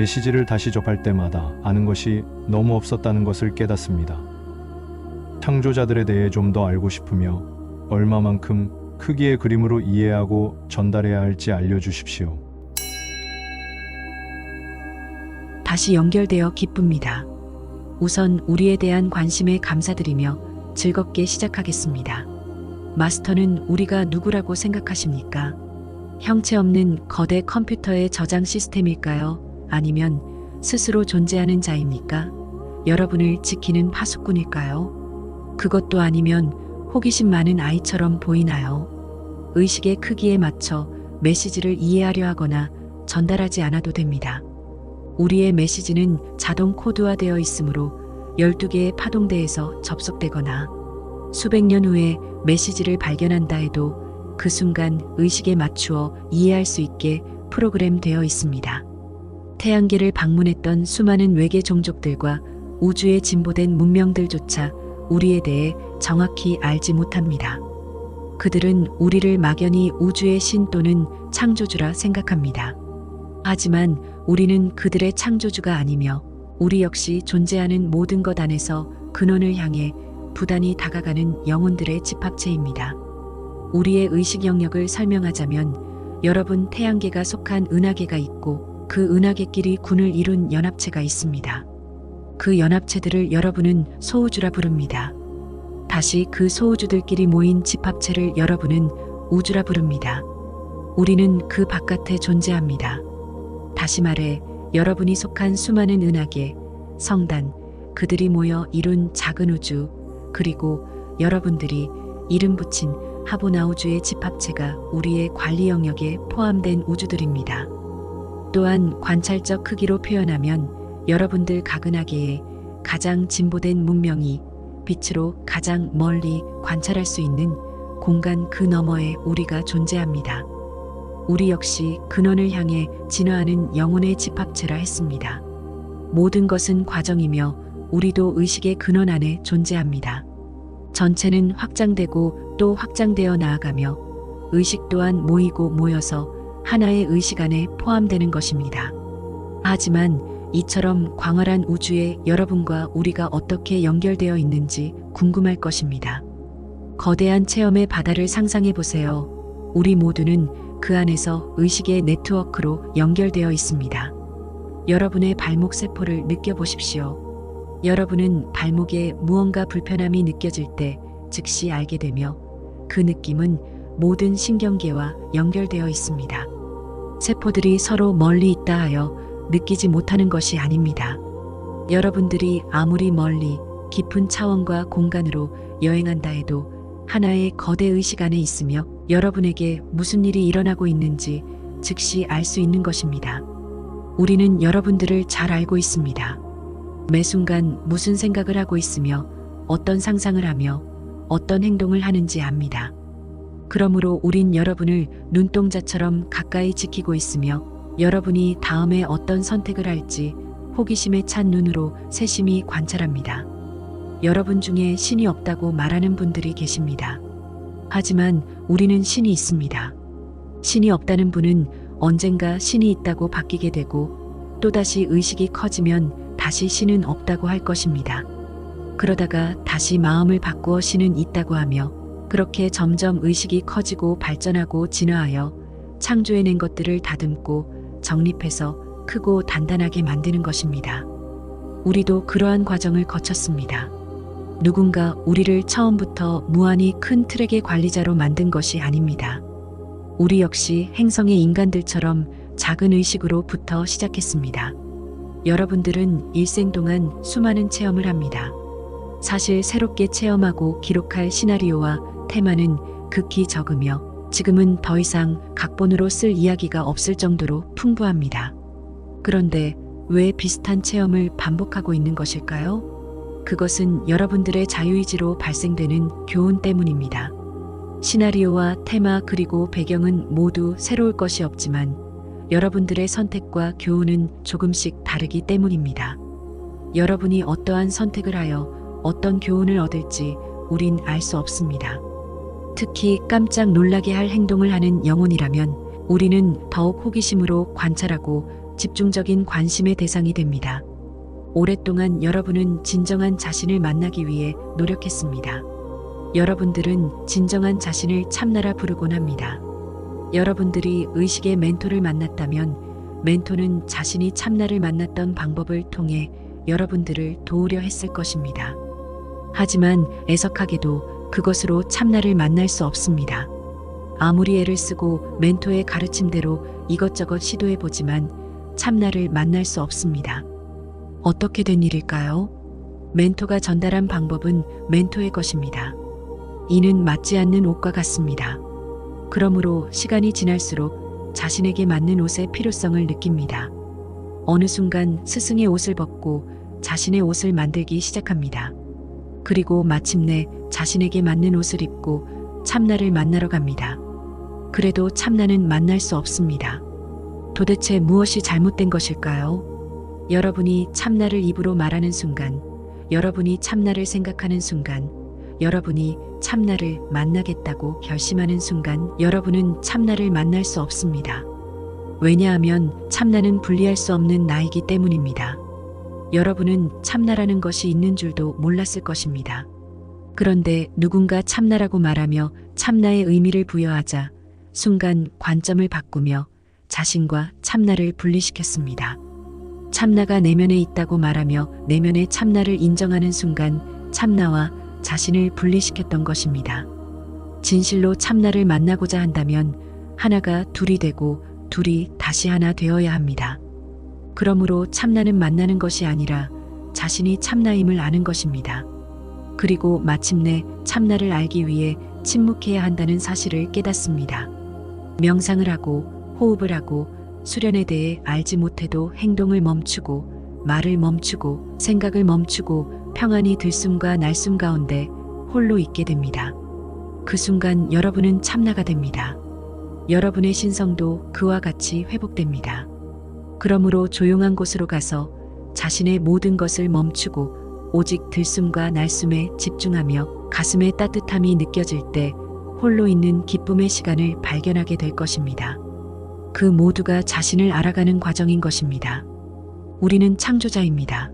메시지를 다시 접할 때마다 아는 것이 너무 없었다는 것을 깨닫습니다. 창조자들에 대해 좀 더 알고 싶으며 얼마만큼 크기의 그림으로 이해하고 전달해야 할지 알려주십시오. 다시 연결되어 기쁩니다. 우선 우리에 대한 관심에 감사드리며 즐겁게 시작하겠습니다. 마스터는 우리가 누구라고 생각하십니까? 형체 없는 거대 컴퓨터의 저장 시스템일까요? 아니면 스스로 존재하는 자입니까? 여러분을 지키는 파수꾼일까요? 그것도 아니면 호기심 많은 아이처럼 보이나요? 의식의 크기에 맞춰 메시지를 이해하려 하거나 전달하지 않아도 됩니다. 우리의 메시지는 자동 코드화되어 있으므로 12개의 파동대에서 접속되거나 수백 년 후에 메시지를 발견한다 해도 그 순간 의식에 맞추어 이해할 수 있게 프로그램되어 있습니다. 태양계를 방문했던 수많은 외계 종족들과 우주에 진보된 문명들조차 우리에 대해 정확히 알지 못합니다. 그들은 우리를 막연히 우주의 신 또는 창조주라 생각합니다. 하지만 우리는 그들의 창조주가 아니며 우리 역시 존재하는 모든 것 안에서 근원을 향해 부단히 다가가는 영혼들의 집합체입니다. 우리의 의식 영역을 설명하자면 여러분 태양계가 속한 은하계가 있고 그 은하계끼리 군을 이룬 연합체가 있습니다. 그 연합체들을 여러분은 소우주라 부릅니다. 다시 그 소우주들끼리 모인 집합체를 여러분은 우주라 부릅니다. 우리는 그 바깥에 존재합니다. 다시 말해 여러분이 속한 수많은 은하계, 성단, 그들이 모여 이룬 작은 우주, 그리고 여러분들이 이름 붙인 하보나우주의 집합체가 우리의 관리 영역에 포함된 우주들입니다. 또한 관찰적 크기로 표현하면 여러분들 각 은하계에 가장 진보된 문명이 빛으로 가장 멀리 관찰할 수 있는 공간 그 너머에 우리가 존재합니다. 우리 역시 근원을 향해 진화하는 영혼의 집합체라 했습니다. 모든 것은 과정이며 우리도 의식의 근원 안에 존재합니다. 전체는 확장되고 또 확장되어 나아가며 의식 또한 모이고 모여서 하나의 의식 안에 포함되는 것입니다. 하지만 이처럼 광활한 우주에 여러분과 우리가 어떻게 연결되어 있는지 궁금할 것입니다. 거대한 체험의 바다를 상상해 보세요. 우리 모두는 그 안에서 의식의 네트워크로 연결되어 있습니다. 여러분의 발목 세포를 느껴보십시오. 여러분은 발목에 무언가 불편함이 느껴질 때 즉시 알게 되며 그 느낌은 모든 신경계와 연결되어 있습니다. 세포들이 서로 멀리 있다 하여 느끼지 못하는 것이 아닙니다. 여러분들이 아무리 멀리 깊은 차원과 공간으로 여행한다 해도 하나의 거대 의식 안에 있으며 여러분에게 무슨 일이 일어나고 있는지 즉시 알 수 있는 것입니다. 우리는 여러분들을 잘 알고 있습니다. 매 순간 무슨 생각을 하고 있으며 어떤 상상을 하며 어떤 행동을 하는지 압니다. 그러므로 우린 여러분을 눈동자처럼 가까이 지키고 있으며 여러분이 다음에 어떤 선택을 할지 호기심에 찬 눈으로 세심히 관찰합니다. 여러분 중에 신이 없다고 말하는 분들이 계십니다. 하지만 우리는 신이 있습니다. 신이 없다는 분은 언젠가 신이 있다고 바뀌게 되고 또다시 의식이 커지면 다시 신은 없다고 할 것입니다. 그러다가 다시 마음을 바꾸어 신은 있다고 하며 그렇게 점점 의식이 커지고 발전하고 진화하여 창조해낸 것들을 다듬고 정립해서 크고 단단하게 만드는 것입니다. 우리도 그러한 과정을 거쳤습니다. 누군가 우리를 처음부터 무한히 큰 트랙의 관리자로 만든 것이 아닙니다. 우리 역시 행성의 인간들처럼 작은 의식으로부터 시작했습니다. 여러분들은 일생 동안 수많은 체험을 합니다. 사실 새롭게 체험하고 기록할 시나리오와 테마는 극히 적으며 지금은 더 이상 각본으로 쓸 이야기가 없을 정도로 풍부합니다. 그런데 왜 비슷한 체험을 반복하고 있는 것일까요? 그것은 여러분들의 자유의지로 발생되는 교훈 때문입니다. 시나리오와 테마 그리고 배경은 모두 새로울 것이 없지만 여러분들의 선택과 교훈은 조금씩 다르기 때문입니다. 여러분이 어떠한 선택을 하여 어떤 교훈을 얻을지 우린 알 수 없습니다. 특히 깜짝 놀라게 할 행동을 하는 영혼이라면 우리는 더욱 호기심으로 관찰하고 집중적인 관심의 대상이 됩니다. 오랫동안 여러분은 진정한 자신을 만나기 위해 노력했습니다. 여러분들은 진정한 자신을 참나라 부르곤 합니다. 여러분들이 의식의 멘토를 만났다면 멘토는 자신이 참나를 만났던 방법을 통해 여러분들을 도우려 했을 것입니다. 하지만 애석하게도 그것으로 참나를 만날 수 없습니다. 아무리 애를 쓰고 멘토의 가르침대로 이것저것 시도해 보지만 참나를 만날 수 없습니다. 어떻게 된 일일까요? 멘토가 전달한 방법은 멘토의 것입니다. 이는 맞지 않는 옷과 같습니다. 그러므로 시간이 지날수록 자신에게 맞는 옷의 필요성을 느낍니다. 어느 순간 스승의 옷을 벗고 자신의 옷을 만들기 시작합니다. 그리고 마침내 자신에게 맞는 옷을 입고 참나를 만나러 갑니다. 그래도 참나는 만날 수 없습니다. 도대체 무엇이 잘못된 것일까요? 여러분이 참나를 입으로 말하는 순간, 여러분이 참나를 생각하는 순간, 여러분이 참나를 만나겠다고 결심하는 순간, 여러분은 참나를 만날 수 없습니다. 왜냐하면 참나는 분리할 수 없는 나이기 때문입니다. 여러분은 참나라는 것이 있는 줄도 몰랐을 것입니다. 그런데 누군가 참나라고 말하며 참나의 의미를 부여하자 순간 관점을 바꾸며 자신과 참나를 분리시켰습니다. 참나가 내면에 있다고 말하며 내면의 참나를 인정하는 순간 참나와 자신을 분리시켰던 것입니다. 진실로 참나를 만나고자 한다면 하나가 둘이 되고 둘이 다시 하나 되어야 합니다. 그러므로 참나는 만나는 것이 아니라 자신이 참나임을 아는 것입니다. 그리고 마침내 참나를 알기 위해 침묵해야 한다는 사실을 깨닫습니다. 명상을 하고 호흡을 하고 수련에 대해 알지 못해도 행동을 멈추고 말을 멈추고 생각을 멈추고 평안히 들숨과 날숨 가운데 홀로 있게 됩니다. 그 순간 여러분은 참나가 됩니다. 여러분의 신성도 그와 같이 회복됩니다. 그러므로 조용한 곳으로 가서 자신의 모든 것을 멈추고 오직 들숨과 날숨에 집중하며 가슴의 따뜻함이 느껴질 때 홀로 있는 기쁨의 시간을 발견하게 될 것입니다. 그 모두가 자신을 알아가는 과정인 것입니다. 우리는 창조자입니다.